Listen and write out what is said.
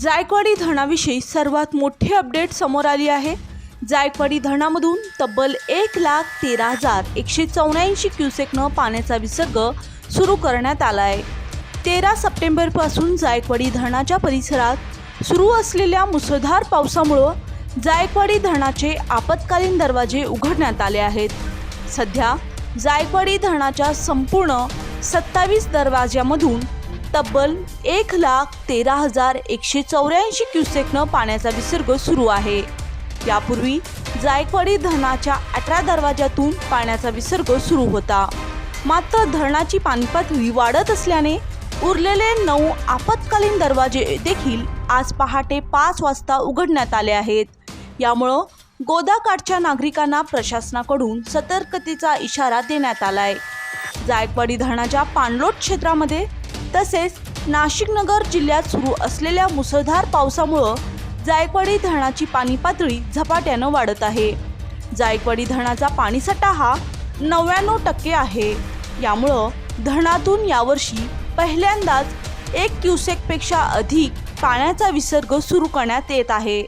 जायकवाडी धरणाविषयी सर्वात मोठी अपडेट समोर आली आहे. जायकवाडी धरणामधून तब्बल एक लाख तेरा हजार एकशे चौऱ्याऐंशी क्युसेकनं पाण्याचा विसर्ग सुरू करण्यात आला आहे तेरा सप्टेंबरपासून जायकवाडी धरणाच्या परिसरात सुरू असलेल्या मुसळधार पावसामुळं जायकवाडी धरणाचे आपत्कालीन दरवाजे उघडण्यात आले आहेत. सध्या जायकवाडी धरणाच्या संपूर्ण सत्तावीस दरवाज्यामधून तब्बल एक लाख तेरा हजार एकशे चौऱ्याऐंशी क्युसेकनं पाण्याचा विसर्ग सुरू आहे. यापूर्वी जायकवाडी धरणाच्या अठरा दरवाजातून पाण्याचा विसर्ग सुरू होता. मात्र धरणाची पाणीपातळी वाढत असल्याने उरलेले नऊ आपत्कालीन दरवाजे देखील आज पहाटे पाच वाजता उघडण्यात आले आहेत. यामुळं गोदाकाठच्या नागरिकांना प्रशासनाकडून सतर्कतेचा इशारा देण्यात आलाय. जायकवाडी धरणाच्या पाणलोट क्षेत्रामध्ये तसेच नाशिकनगर जिल्ह्यात सुरू असलेल्या मुसळधार पावसामुळं जायकवाडी धरणाची पाणी पातळी झपाट्यानं वाढत आहे. जायकवाडी धरणाचा पाणीसाठा हा नव्याण्णव टक्के आहे. यामुळं धरणातून यावर्षी पहिल्यांदाच एक क्युसेकपेक्षा अधिक पाण्याचा विसर्ग सुरू करण्यात येत आहे.